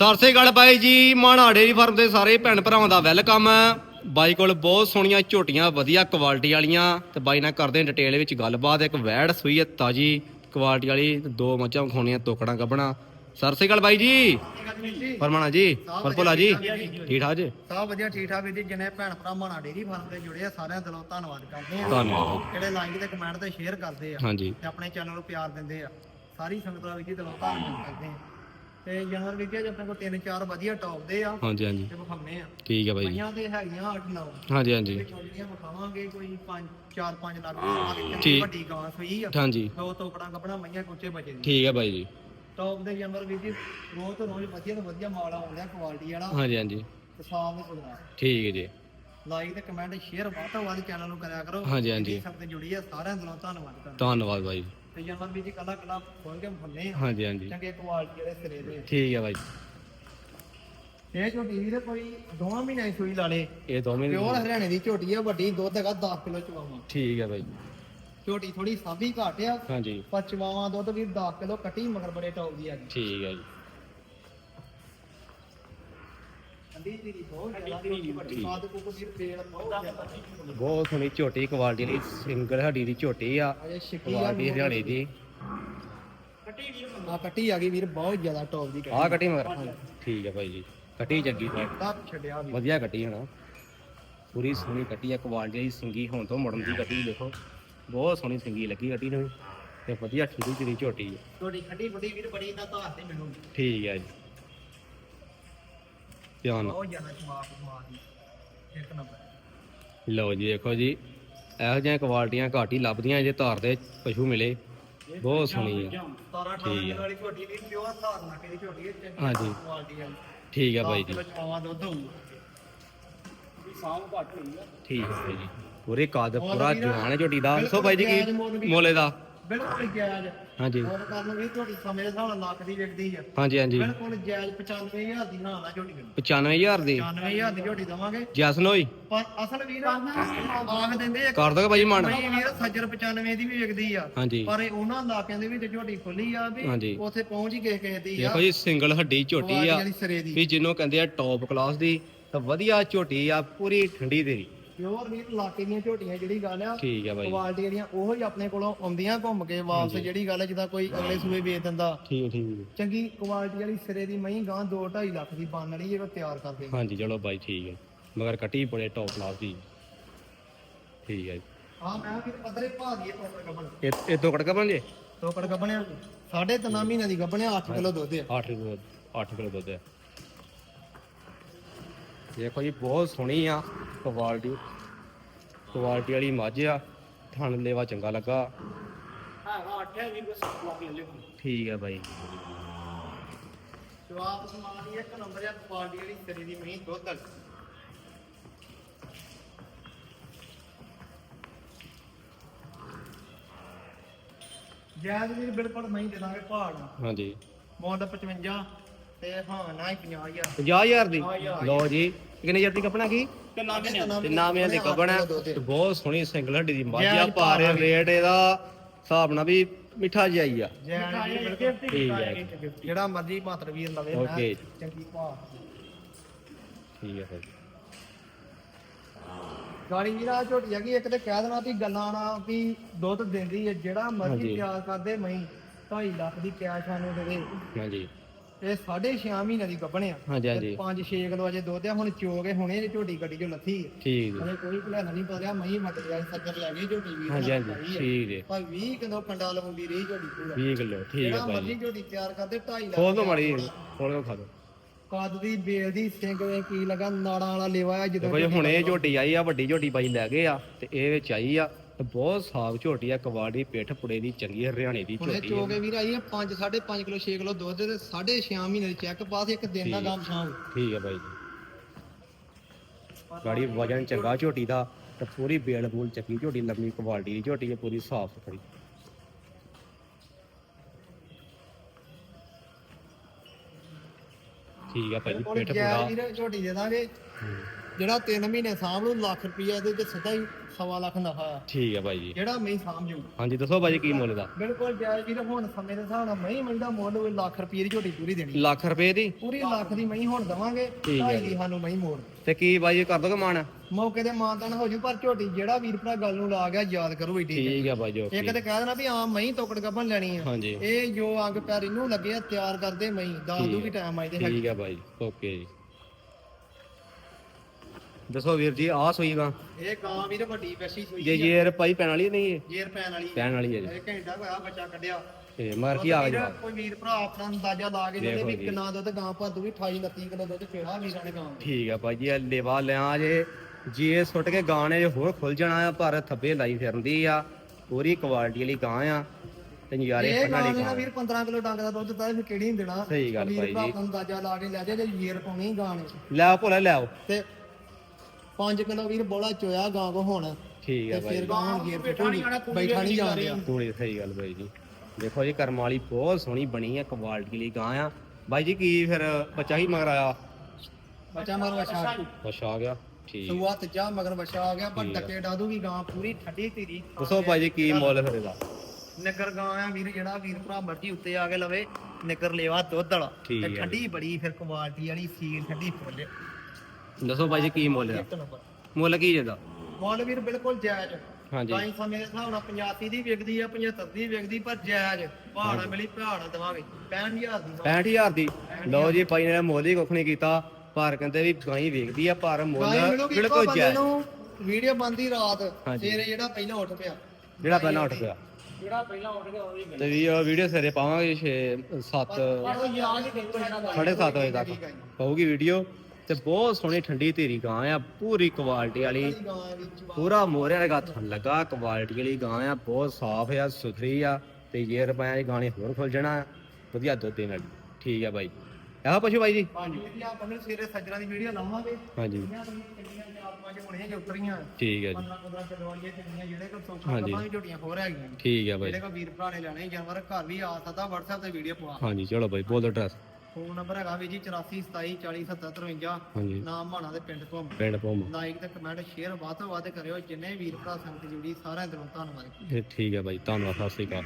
ਸਤਿ ਸ੍ਰੀ ਅਕਾਲ ਬਾਈ ਜੀ ਮਾਣਾ dairy farm ਦੇ ਸਾਰੇ ਭੈਣ ਭਰਾਵਾਂ ਦਾ ਵੈਲਕਮ। ਬਾਈ ਕੋਲ ਬਹੁਤ ਸੋਹਣੀਆਂ ਝੋਟੀਆਂ ਵਧੀਆ ਕੁਆਲਿਟੀ ਵਾਲੀਆਂ। ਤੇ ਬਾਈ ਨਾਲ ਕਰਦੇ ਡਿਟੇਲ ਵਿੱਚ ਗੱਲਬਾਤ ਇੱਕ ਵੈੜ ਸੂਈ ਹੈ ਤਾਜੀ ਕੁਆਲਿਟੀ ਵਾਲੀ ਦੋ ਮੱਝਾਂ ਖਾਣੀਆਂ ਤੋਕੜਾਂ ਕੱਢਣਾ ਸਤਿ ਸ੍ਰੀ ਅਕਾਲ ਬਾਈ ਜੀ। ਫਰਮਾਣਾ ਜੀ ਫਰਪੋਲਾ ਜੀ। ਠੀਕ ਠਾਕ ਜੀ? ਸਭ ਵਧੀਆ ਠੀਕ ਠਾਕ ਵੀਰ ਜੀ। ਜਿਨੇ ਭੈਣ ਭਰਾ ਮਾਣਾ ਡੇਰੀ ਫਾਰਮ ਤੇ ਜੁੜੇ ਆ ਸਾਰਿਆਂ ਦਿਲੋਂ ਧੰਨਵਾਦ ਕਰਦੇ ਆ ਧੰਨਵਾਦ। ਜਿਹੜੇ ਲਾਈਕ ਤੇ ਕਮੈਂਟ ਤੇ ਸ਼ੇਅਰ ਕਰਦੇ ਆ ਹਾਂਜੀ। ਤੇ ਆਪਣੇ ਚੈਨਲ ਨੂੰ ਪਿਆਰ ਦਿੰਦੇ ਆ। ਸਾਰੀ ਸੰਗਤ ਦਾ ਜੀ ਦਿਲੋਂ ਧੰਨਵਾਦ ਕਰਦੇ ਆ ਤੇ ਜਾਨਵਰ ਵੀਰ ਜੀ ਆਪਣੇ ਕੋਲ ਤਿੰਨ ਚਾਰ ਵਧੀਆ ਟੌਪ ਦੇ ਆ ਹਾਂਜੀ ਹਾਂਜੀ। ਤੇ ਵਿਖਾਉਣੇ ਆ। ਠੀਕ ਹੈ ਬਾਈ ਜੀ। ਤੇ ਹੈਗੀਆਂ 8 9 ਹਾਂਜੀ ਹਾਂਜੀ। ਜਿਹੜੀਆਂ ਵਿਖਾਵਾਂਗੇ ਕੋਈ 5 4 5 ਲੱਖ ਦੀ। ਵੱਡੀ ਗਾਂ ਸੂਈ ਆ। ਹਾਂਜੀ। ਦੋ ਤੋਕੜਾਂ ਕੱਪੜਾ ਮਈਆਂ ਕੁੱਚੇ ਬਚੇ ਦੀ ਠੀਕ ਹੈ ਬਾਈ ਜੀ। ਟੌਪ ਦੇ ਜਾਨਵਰ ਵੀਰ ਜੀ ਰੋਜ਼ ਰੋਜ਼ ਵਧੀਆ ਤੋਂ ਵਧੀਆ ਮਾਲ ਆਉਂਦਾ ਕੁਆਲਿਟੀ ਵਾਲਾ। ਹਾਂਜੀ ਹਾਂਜੀ। ਤੇ ਸਾਫ਼ ਵੀ ਸੁਣਦਾ ਠੀਕ ਹੈ ਜੀ। ਲਾਈਕ ਤੇ ਕਮੈਂਟ ਸ਼ੇਅਰ ਵੱਧ ਤੋਂ ਵੱਧ ਚੈਨਲ ਨੂੰ ਕਰਿਆ ਕਰੋ। ਹਾਂਜੀ ਹਾਂਜੀ। ਜਿੰਨੀ ਸੰਗਤ ਜੁੜੀ ਆ ਸਾਰਿਆਂ ਦਿਲੋਂ ਧੰਨਵਾਦ ਧੰਨਵਾਦ ਬਾਈ ਤੇ ਜਨਮਨ ਵੀ ਜੀ ਕੱਲਾ ਕੱਲਾ ਖੋਲ ਕੇ ਫੁੱਲੇ ਹਾਂਜੀ ਹਾਂਜੀ। ਚੰਗੇ ਕੁਆਲਿਟੀ ਦੇ ਸਿਰੇ ਦੇ। ਠੀਕ ਹੈ ਬਾਈ। ਇਹ ਝੋਟੀ ਵੀ ਤੇ ਕੋਈ ਦੋਵਾਂ ਮਹੀਨਿਆਂ ਦੀ ਸੂਈ ਲਾ ਲੇ। ਇਹ ਦੋ ਮਹੀਨੇ ਪਿਓਰ ਹਰਿਆਣੇ ਦੀ ਝੋਟੀ ਆ ਵੱਡੀ ਦੁੱਧ ਹੈਗਾ 10 ਕਿਲੋ ਚਵਾਵਾਂ ਠੀਕ ਹੈ ਬਾਈ। ਝੋਟੀ ਥੋੜੀ ਸਾਂਭੀ ਘੱਟ ਆ ਹਾਂਜੀ। ਪਰ ਚਵਾਵਾਂ ਦੁੱਧ ਵੀ 10 ਕਿਲੋ ਕੱਟੀ ਮਗਰ ਬੜੇ ਟੌਪ ਦੀ ਆ ਠੀਕ ਜੀ। ਠੰਡੀ ਦੀ ਬਹੁਤ ਜ਼ਿਆਦਾ ਝੋਟੀ ਵੱਡੀ ਸਾਦ ਕੁੱਕ ਵੀਰ ਪੇੜ ਬਹੁਤ ਜ਼ਿਆਦਾ। ਬਹੁਤ ਸੋਹਣੀ ਝੋਟੀ ਕੁਆਲਿਟੀ ਦੀ ਸਿੰਗਲ ਹੱਡੀ ਦੀ ਝੋਟੀ ਆ। ਅਜੇ ਛਿੱਕੀ ਆ ਕੁਆਲਿਟੀ ਹਰਿਆਣੇ ਦੀ। ਆ। ਕੱਟੀ ਆ ਗਈ ਵੀਰ ਬਹੁਤ ਜ਼ਿਆਦਾ ਟੌਪ ਦੀ ਆਹ ਕੱਟੀ ਮਗਰ। ਠੀਕ ਹੈ ਭਾਈ ਜੀ ਕੱਟੀ ਚੰਗੀ। ਕੱਟ ਛੱਡਿਆ ਵੀ ਵਧੀਆ ਕੱਟੀ ਹਣਾ ਪੂਰੀ ਸੋਹਣੀ ਕੱਟੀ ਆ ਕੁਆਲਿਟੀ ਦੀ ਸਿੰਗੀ ਹੋਣ ਤੋਂ ਮੁੜਨ ਦੀ ਕੱਟੀ ਦੇਖੋ। ਬਹੁਤ ਸੋਹਣੀ ਸਿੰਗੀ ਲੱਗੀ ਕੱਟੀ ਨੂੰ। ਤੇ ਵਧੀਆ ਠੰਡੀ ਜਿਹੜੀ ਝੋਟੀ ਹੈ ਛੋਟੀ ਖੱਡੀ ਵੱਡੀ ਵੀਰ ਬੜੀ ਨਾ ਧਾਰ ਤੇ ਮੈਨੂੰ ਠੀਕ ਹੈ ਜੀ। ਧਿਆਨ ਨਾਲ। ਬਹੁਤ ਜ਼ਿਆਦਾ ਚਮਾਕ ਮਾਰ ਦੀ। ਇੱਕ ਨੰਬਰ। ਲਓ ਜੀ ਦੇਖੋ ਜੀ ਇਹੋ ਜਿਹੀਆਂ ਕੁਆਲਿਟੀਆਂ ਘੱਟ ਹੀ ਲੱਭਦੀਆਂ ਜੇ ਧਾਰ ਦੇ ਪਸ਼ੂ ਮਿਲੇ। ਬਹੁਤ ਸੋਹਣੀ ਆ। 17 18 ਠੀਕ ਕਿਲੋ ਵਾਲੀ ਝੋਟੀ ਦੀ ਪਿਓਰ ਧਾਰ ਨਾ ਕੇ ਝੋਟੀ ਹੈ ਚੰਗੀ ਹਾਂਜੀ। ਕੁਆਲਿਟੀ ਵਾਲੀ ਠੀਕ ਹੈ ਬਾਈ ਜੀ। ਕਿਲੋ ਚਵਾਵਾਂ ਦੁੱਧ ਘੱਟ ਹੋਈ ਆ। ਠੀਕ ਹੈ ਜੀ। ਪੂਰੇ ਕਾਦ ਪੂਰਾ ਜਵਾਨ ਹੈ ਝੋਟੀ ਦਾ। ਦੱਸੋ ਬਾਈ ਜੀ ਕੀ ਮੋਲੇ ਦਾ ਬਿਲਕੁਲ ਜਾਇਜ਼। ਹਾਂਜੀ। ਹੋਰ ਕਰਨ ਵੀ ਝੋਟੀ ਸਮੇਂ ਦੇ ਨਾਲ ਲੱਖ ਦੀ ਵਿਕਦੀ ਆ। ਹਾਂਜੀ ਹਾਂਜੀ। ਬਿਲਕੁਲ ਜਾਇਜ਼ 95000 ਦੀ ਨਾ ਨਾ ਝੋਟੀ ਮਿਲੂ 95000 ਦੀ? 95000 ਦੀ ਝੋਟੀ ਦਵਾਂਗੇ। ਜੈਸਨ ਹੋਈ? ਪਰ ਅਸਲ ਵੀਰ ਆਖ ਦਿੰਦੇ ਆ। ਕਰ ਦੋਗੇ ਬਾਈ ਮਨ। ਨਹੀਂ ਵੀਰ ਸੱਜਰ 95 ਦੀ ਵੀ ਵਿਕਦੀ ਆ। ਹਾਂਜੀ। ਪਰ ਇਹ ਉਹਨਾਂ ਇਲਾਕਿਆਂ ਦੇ ਵਿੱਚ ਝੋਟੀ ਖੁੱਲੀ ਆ ਵੀ ਹਾਂਜੀ। ਉੱਥੇ ਪਹੁੰਚ ਹੀ ਕਿਸੇ ਕਿਸੇ ਦੀ ਆ। ਦੇਖੋ ਜੀ ਸਿੰਗਲ ਹੱਡੀ ਝੋਟੀ ਆ ਵੀ ਜਿਹਨੂੰ ਕਹਿੰਦੇ ਆ ਟੌਪ ਕਲਾਸ ਦੀ ਤਾਂ ਵਧੀਆ ਝੋਟੀ ਆ ਪੂਰੀ ਠੰਡੀ ਤੇਰੀ ਪਿਓਰ ਵੀਰ ਇਲਾਕੇ ਦੀਆਂ ਝੋਟੀਆਂ ਜਿਹੜੀ ਗੱਲ ਆ ਠੀਕ ਹੈ ਬਾਈ। ਕੁਆਲਿਟੀ ਜਿਹੜੀਆਂ ਉਹੋ ਹੀ ਆਪਣੇ ਕੋਲੋਂ ਆਉਂਦੀਆਂ ਘੁੰਮ ਕੇ ਵਾਪਸ ਜਿਹੜੀ ਗੱਲ ਆ ਜਿੱਦਾਂ ਕੋਈ ਅਗਲੇ ਸੂਏ ਵੇਚ ਦਿੰਦਾ। ਠੀਕ ਠੀਕ ਚੰਗੀ ਕੁਆਲਿਟੀ ਵਾਲੀ ਸਿਰੇ ਦੀ ਮਹੀਂ ਗਾਂ 2 2.5 ਲੱਖ ਦੀ ਬਣ ਵਾਲੀ ਇਹ ਤਿਆਰ ਕਰਦੇ ਆ ਹਾਂਜੀ ਚਲੋ ਬਾਈ ਠੀਕ ਹੈ ਮਗਰ ਕੱਟੀ ਬੜੇ ਟੌਪ ਕਲਾਸ ਦੀ। ਠੀਕ ਹੈ ਹਾਂ ਮੈਂ ਵੀ ਪੱਧਰੇ ਪਾ ਦਈਏ ਟੋਕਰ ਗੱਬਣ। ਇਹ ਇਹ ਦੋ ਕੜਕਾ ਬਣ ਜੇ? ਟੋਕਰ ਗੱਬਣਿਆ ਸਾਢੇ ਤਿੰਨਾਂ ਮਹੀਨਿਆਂ ਦੀ ਗੱਬਣਿਆ 8 ਕਿਲੋ ਦੁੱਧ ਆ। 8 ਕਿਲੋ 8 ਕਿਲੋ ਦੁੱਧ ਹੈ ਦੇਖੋ ਜੀ ਬਹੁਤ ਸੋਹਣੀ ਆ। ਕੁਆਲਿਟੀ ਕੁਆਲਿਟੀ ਵਾਲੀ ਮੱਝ ਆ ਥਣ ਲੇਵਾ ਚੰਗਾ ਲੱਗਾ। ਹੈਗਾ 8 ਹੈ ਵੀ ਬਸ ਠੀਕ ਹੈ ਬਾਈ। ਜਵਾਬ ਸਮਾਨ ਦੀ ਇੱਕ ਨੰਬਰ ਆ ਕੁਆਲਿਟੀ ਵਾਲੀ ਸਿਰੇ ਦੀ ਮਹੀਂ ਦੁੱਧ ਆ ਜੈਦ ਵੀ ਬਿਲਕੁਲ ਮਹੀਂ ਦੇ ਦਾਂਗੇ ਪਹਾੜ। ਹਾਂਜੀ। ਮੋਡ 55 ਤੇ ਹਾਂ ਨਾ ਹੀ 50000 50000 ਦੀ। ਲਓ ਜੀ। ਕਿੰਨੇ ਜਰ ਦੀ ਕੱਪਣਾ ਕੀ? ਕਿੰਨਾ ਕਿੰਨਾ ਤੇ ਨਾਮਿਆਂ ਦੀ ਕੱਪਣਾ। ਤੇ। ਬਹੁਤ ਸੋਹਣੀ ਸਿੰਗਲ ਹੱਡੀ ਦੀ ਮੱਝ ਜੈਦ ਭਾਰੇ ਰੇਟ ਇਹਦਾ ਹਿਸਾਬ ਨਾਲ ਵੀ ਮਿੱਠਾ ਜਿਹਾ ਹੀ ਆ। ਠੀਕ ਹੈ ਜਿਹੜਾ ਮਰਜ਼ੀ ਮਾਤਰ ਵੀਰ ਲਵੇ Okay. ਚੰਗੀ ਭਾਅ ਠੀਕ ਹੈ ਫਿਰ। ਗਾੜੀ ਵੀਰਾ ਝੋਟੀ ਹੈਗੀ ਇੱਕ ਤੇ ਕਹਿ ਦੇਣਾ ਵੀ ਗੱਲਾਂ ਨਾ ਵੀ ਦੁੱਧ ਦਿੰਦੀ ਹੈ। ਜਿਹੜਾ ਮਰਜ਼ੀ। ਤਿਆਰ ਕਰਦੇ ਮਈ 2.5 ਲੱਖ ਦੀ ਕੈਸ਼ ਸਾਨੂੰ ਦੇਵੇ। ਹਾਂਜੀ। ਇਹ 6.5 ਮਹੀਨੇ ਦੀ ਗੱਭਣਿਆ ਹਾਂਜੀ ਹਾਂਜੀ। 5-6 ਕਿਲੋ ਅਜੇ ਦੁੱਧ ਆ ਹੁਣ ਚੋਗੇ ਹੁਣੇ ਇਹ ਝੋਟੀ ਗੱਡੀ ਚੋਂ ਲੱਥੀ ਹੈ। ਠੀਕ ਜੀ ਹਲੇ ਕੋਈ ਭਲੇਣਾ ਨਹੀਂ ਪਾ ਰਿਹਾ ਮਈ ਮਤ ਗਿਆ ਸੱਜਰ ਲੈ ਗਈ ਝੋਟੀ ਵੀਰ ਹਾਂਜੀ ਹਾਂਜੀ ਹੈ। ਠੀਕ ਜੀ ਭਾਈ 20 ਕਿਲੋ ਕੰਡਾ ਲਵਾਉਂਦੀ ਰਹੀ ਝੋਟੀ ਪੂਰਾ। 20 ਕਿਲੋ ਠੀਕ ਹੈ ਭਾਈ ਝੋਟੀ ਤਿਆਰ ਕਰਦੇ 2.5 ਲੱਖ ਖੋਲ ਦੋ ਦੀ ਮਾੜੀ ਖੋਲ ਕੇ ਖਾ ਦੋ। ਕੱਦ ਦੀ ਬੇਲ ਦੀ ਸਿੰਘ ਵੇ ਕੀ ਲਗਾ ਨਾੜਾਂ ਵਾਲਾ ਲੇਵਾ ਆ ਜਦੋਂ ਜੀ ਹੁਣ ਝੋਟੀ ਆਈ ਆ ਵੱਡੀ ਝੋਟੀ ਬਾਈ ਲੈ ਗਏ ਆ ਤੇ ਇਹ ਵਿੱਚ ਆਈ ਆ। ਤੇ ਬਹੁਤ ਸਾਫ਼ ਝੋਟੀ ਆ ਕਵਾੜੀ ਪਿੱਠ ਪੁੜੇ ਦੀ ਚੰਗੀ ਹਰਿਆਣੇ ਦੀ ਹੁਣੇ ਝੋਟੀ ਆ। ਚੋਗੇ ਵੀਰ ਆਈ ਆ 5 5.5 ਕਿਲੋ 6 ਕਿਲੋ ਦੁੱਧ ਤੇ 6.5 ਮਹੀਨੇ ਦੀ ਚੈੱਕ ਪਾਸ ਇੱਕ ਦਿਨ ਦਾ ਕੰਮ ਸ਼ਾਮ ਠੀਕ ਹੈ ਬਾਈ ਜੀ। ਗਾੜੀ ਵਜਨ ਚੰਗਾ ਝੋਟੀ ਦਾ ਤੇ ਪੂਰੀ ਬੇਲ ਬੂਲ ਚੱਕੀ ਝੋਟੀ ਲੰਮੀ ਕੁਆਲਿਟੀ ਦੀ ਝੋਟੀ ਹੈ ਪੂਰੀ ਸਾਫ਼ ਸੁਥਰੀ। ਠੀਕ ਹੈ ਭਾਈ ਕੋਲ ਪਿੱਠ ਪੁੜਾ। ਵੀਰ ਝੋਟੀ ਦੇ ਦਾਂਗੇ। ਜਿਹੜਾ 3 ਮਹੀਨੇ ਸਾਂਭ ਲੂ ਲੱਖ ਰੁਪਈਆ ਇਹਦੇ ਚ ਸਿੱਧਾ ਹੀ ਸਵਾ ਲੱਖ ਨਫਾ ਆ। ਠੀਕ ਹੈ ਬਾਈ ਜੀ। ਜਿਹੜਾ ਮੈਂ ਸਾਂਭ ਜੂ ਹਾਂਜੀ ਦੱਸੋ ਜੀ ਕੀ ਮੁੱਲ ਦਾ ਬਿਲਕੁਲ ਜਾਇਜ਼ ਵੀਰ ਹੁਣ ਸਮੇਂ ਦੇ ਹਿਸਾਬ ਨਾਲ ਮਹੀਂ ਮਹੀਂ ਦਾ ਮੁੱਲ ਵੀ ਲੱਖ ਰੁਪਏ ਦੀ ਝੋਟੀ ਪੂਰੀ ਦੇਣੀ। ਲੱਖ ਰੁਪਏ ਦੀ? ਪੂਰੀ ਲੱਖ ਦੀ ਮਹੀਂ ਹੁਣ ਦਵਾਂਗੇ ਠੀਕ ਹੈ ਦੀ ਸਾਨੂੰ ਮਹੀਂ ਮੋੜ। ਤੇ ਕੀ ਜੀ ਕਰ ਦੋਗੇ ਮਾਨ ਮੌਕੇ ਤੇ ਮਾਨਦਾਨ ਹੋ ਜੂ ਪਰ ਝੋਟੀ ਜਿਹੜਾ ਵੀਰ ਭਰਾ ਗੱਲ ਨੂੰ ਲਾ ਗਿਆ ਯਾਦ ਕਰੋ ਏਡੀ ਠੀਕ ਹੈ ਬਾਈ ਜੀ ਓਕੇ ਇੱਕ ਤੇ ਕਹਿ ਦੇਣਾ ਵੀ ਆਮ ਮਹੀਂ ਤੋਕੜ ਗੱਭਣ ਲੈਣੀ ਆ। ਹਾਂਜੀ। ਇਹ ਜੋ ਅੰਗ ਪੈਰ ਇਹਨੂੰ ਲੱਗੇ ਤਿਆਰ ਕਰਦੇ ਮਹੀਂ ਦੱਸ ਦੂ ਵੀ ਟਾਈਮ ਆਈ ਤੇ ਠੀਕ ਹੈ ਜੀ ਓਕੇ ਜੀ। ਦੱਸੋ ਵੀਰ ਜੀ ਆਹ ਸੋਈ ਗਾ। ਇਹ ਗਾਂ ਵੀਰ ਵੱਡੀ ਵੈਸੀ ਸੂਈ ਜੇ ਜੇਰ ਪਾਈ ਪੈਣ ਵਾਲੀ ਨਹੀਂ ਇਹ? ਜੇਰ ਪੈਣ ਵਾਲੀ ਪੈਣ ਵਾਲੀ ਹੈ ਜੀ। ਇਹ ਘੰਟਾ ਹੋਇਆ ਬੱਚਾ ਕੱਢਿਆ। ਤੇ ਮਰ ਕੀ ਆ ਵੀਰ, ਗਿਆ ਕੋਈ ਵੀਰ ਭਰਾ ਆਪਣਾ ਅੰਦਾਜ਼ਾ ਲਾ ਕੇ ਜਿਹੜੇ ਵੀ ਜੀ। ਕਿੰਨਾ ਦੁੱਧ ਗਾਂ ਭਰ ਦੂਗੀ 28 29 ਕਿਲੋ ਦੁੱਧ ਚੋੜਾ ਵੀਰਾਂ ਨੇ ਗਾਂ। ਠੀਕ ਆ ਭਾਈ ਜੀ ਇਹ ਲੇਵਾ ਲਿਆ ਜੇ। ਜੀ ਇਹ ਸੁੱਟ ਕੇ ਗਾਂ ਨੇ ਹੋਰ ਖੁੱਲ ਜਾਣਾ ਆ ਪਰ ਥੱਬੇ ਲਾਈ ਫਿਰਦੀ ਆ। ਪੂਰੀ ਕੁਆਲਿਟੀ ਵਾਲੀ ਗਾਂ ਆ। ਤੇ ਨਜ਼ਾਰੇ ਕੱਢਣ ਗਾਂ ਵੀਰ 15 ਕਿਲੋ ਡੰਗ ਦਾ ਦੁੱਧ ਦਿੱਤਾ ਇਹ ਫਿਰ ਕਿਹੜੀ ਦੇਣਾ। ਸਹੀ ਗੱਲ ਵੀਰ ਭਾਈ ਜੀ। ਅੰਦਾਜ਼ਾ ਲਾ ਕੇ ਲੈ ਜਾ ਜੇ ਜੇਰ ਪਾਉਣੀ ਗਾਂ ਨੇ। ਲੈ ਭੋਲਾ ਲੈ ਆਓ। ਤੇ 5 ਕਿਲੋ ਵੀਰ ਬੋਲਾ ਚੋਇਆ ਗਾਂ ਕੋ ਹੁਣ। ਠੀਕ ਆ ਤੇ ਭਾਈ ਫਿਰ ਗਾਂ ਹੁਣ ਪਟੂਗੀ ਬੈਠਾ ਨਹੀਂ ਜਾ ਰਿਹਾ ਤੂੜੀ ਸਹੀ ਗੱਲ ਬਾਈ ਜੀ। ਦੇਖੋ ਜੀ ਕਰਮ ਵਾਲੀ ਬਹੁਤ ਸੋਹਣੀ ਬਣੀ ਆ ਕੁਆਲਿਟੀ ਵਾਲੀ ਗਾਂ ਆ। ਬਾਈ ਜੀ ਕੀ ਫਿਰ ਬੱਚਾ ਹੀ ਮਗਰ ਆਇਆ? ਬੱਚਾ ਮਰ ਵਛਾ। ਅੱਛਾ ਆ ਗਿਆ। ਠੀਕ। ਸੁਆ ਤੇ ਜਾ ਮਗਰ ਵਛਾ ਆ ਗਿਆ ਪਰ ਡੱਕੇ ਡਾਦੂਗੀ ਗਾਂ ਪੂਰੀ ਠੱਡੀ ਧੀਰੀ ਦੱਸੋ ਭਾਈ ਜੀ ਕੀ ਮੁੱਲ ਫਿਰ ਇਹਦਾ? ਨਿੱਕਰ ਗਾਂ ਆ ਵੀਰ ਜਿਹੜਾ ਵੀਰ ਭਰਾ ਮਰਜ਼ੀ ਉੱਤੇ ਆ ਕੇ ਲਵੇ ਨਿੱਕਰ ਲੇਵਾ ਦੁੱਧ ਵਾਲਾ। ਠੀਕ ਤੇ ਹੈ ਠੰਡੀ ਬੜੀ ਫਿਰ ਕੁਆਲਿਟੀ ਵਾਲੀ ਸੀਲ ਠੰਡੀ ਫੁੱਲ। ਦੱਸੋ ਭਾਈ ਜੀ ਕੀ ਮੁੱਲ ਇੱਕ ਨੰਬਰ। ਮੁੱਲ ਕੀ ਜਿਹਦਾ ਮੁੱਲ ਵੀਰ ਬਿਲਕੁਲ ਜਾਇਜ਼। ਹਾਂਜੀ। ਤਾਂ ਸਮੇਂ ਦੇ ਹਿਸਾਬ ਨਾਲ 85 ਦੀ ਵਿਕਦੀ ਆ 75 ਦੀ ਵਿਕਦੀ ਪਰ ਜਾਇਜ਼। ਪਹਾੜਾ ਮਿਲੀ ਪਹਾੜਾ ਦਵਾਂਗੇ। 65000 ਦੀ 65000 ਦੀ? ਲਓ ਜੀ ਭਾਈ ਨੇ ਮੁੱਲ ਹੀ ਕੁੱਖ ਨਹੀਂ ਕੀਤਾ। ਪਰ ਕਹਿੰਦੇ ਵੀ ਗਾਂ ਹੀ ਵੇਖਦੀ ਆ ਪਰ ਮੁੱਲ ਗਾਈ ਬਿਲਕੁਲ ਜਾਇਜ਼। ਵੀਡੀਓ ਬੰਦੀ ਰਾਤ। ਹਾਂਜੀ। ਸਵੇਰੇ ਜਿਹੜਾ ਪਹਿਲਾਂ ਉੱਠ ਪਿਆ। ਜਿਹੜਾ ਪਹਿਲਾਂ ਉੱਠ ਪਿਆ। ਜਿਹੜਾ ਪਹਿਲਾਂ ਉੱਠ ਗਿਆ ਉਹ ਵੀ ਤੇ ਵੀ ਉਹ ਵੀਡੀਓ ਸਵੇਰੇ ਪਾਵਾਂਗੇ 6 7 ਪਰ ਉਹ ਯਾਦ ਹੀ ਕਰੋ ਇਹਨਾਂ ਦਾ। 7:30 ਵਜੇ ਤੱਕ। ਪਾਉਗੀ ਵੀਡੀਓ। ਤੇ ਬਹੁਤ ਸੋਹਣੀ ਠੰਡੀ ਧੀਰੀ ਗਾਂ ਆ ਪੂਰੀ ਕੁਆਲਿਟੀ ਵਾਲੀ। ਪੂਰਾ ਮੋਹਰੇ ਵਾਲਾ ਥਣ ਲੱਗਾ ਕੁਆਲਿਟੀ ਵਾਲੀ ਗਾਂ ਆ ਬਹੁਤ ਸਾਫ਼ ਆ ਸੁਥਰੀ ਆ ਤੇ ਜੇ ਰੁਪਏ ਦੀ ਗਾਣੇ ਹੋਰ ਖੁੱਲ ਜਾਣਾ ਵਧੀਆ ਦੁੱਧ ਦੇਣ ਵਾਲੀ। ਠੀਕ ਆ ਬਾਈ। ਆਹ ਪੁੱਛੋ ਬਾਈ ਜੀ। ਹਾਂਜੀ। ਜੀ ਆਪਾਂ ਨੂੰ ਸਵੇਰੇ ਸੱਜਣਾ ਦੀ ਵੀਡੀਓ ਲਾਵਾਂਗੇ। ਹਾਂਜੀ। ਇਹਨਾਂ ਤੋਂ ਕਿੰਨੀਆਂ ਚਾਰ ਪੰਜ ਹੋਣੀਆਂ ਜੇ ਉਤਰੀਆਂ। ਠੀਕ ਆ ਜੀ। 15 15 ਕਿਲੋ ਵਾਲੀਆਂ ਕਿੰਨੀਆਂ ਜਿਹੜੇ ਕੋਲ ਸੋਚਾਂ ਹਾਂਜੀ। ਕਰਾਂ ਵੀ ਝੋਟੀਆਂ ਹੋਰ ਹੈਗੀਆਂ। ਨੇ। ਠੀਕ ਆ ਬਾਈ। ਜਿਹੜੇ ਕੋ ਵੀਰ ਭਰਾ ਨੇ ਲੈਣੇ ਜਾਨਵਰ ਘਰ ਵੀ ਆ ਸਕਦਾ WhatsApp ਤੇ ਵੀਡੀਓ ਪਵਾ। ਹਾਂਜੀ ਚਲੋ ਬਾਈ ਬੋਲ ਐਡਰੈਸ ਫੋਨ ਨੰਬਰ ਹੈਗਾ ਵੀ ਜੀ 84 27 40 70 53 ਹਾਂਜੀ। ਨਾਮ ਮਾਣਾ ਦੇ ਪਿੰਡ ਤੋਂ ਪਿੰਡ ਭੋਮ। ਲਾਈਕ ਤੇ ਕਮੈਂਟ ਸ਼ੇਅਰ ਵੱਧ ਤੋਂ ਵੱਧ ਕਰਿਓ। ਜਿੰਨੇ ਵੀਰ ਭਰਾ ਸੰਗਤ ਜੁੜੀ ਸਾਰਿਆਂ ਦਿਲੋਂ ਧੰਨਵਾਦ। ਇਹ ਠੀਕ ਆ ਬਾਈ ਧੰਨਵਾਦ ਸਤਿ ਸ੍ਰੀ ਅਕਾਲ।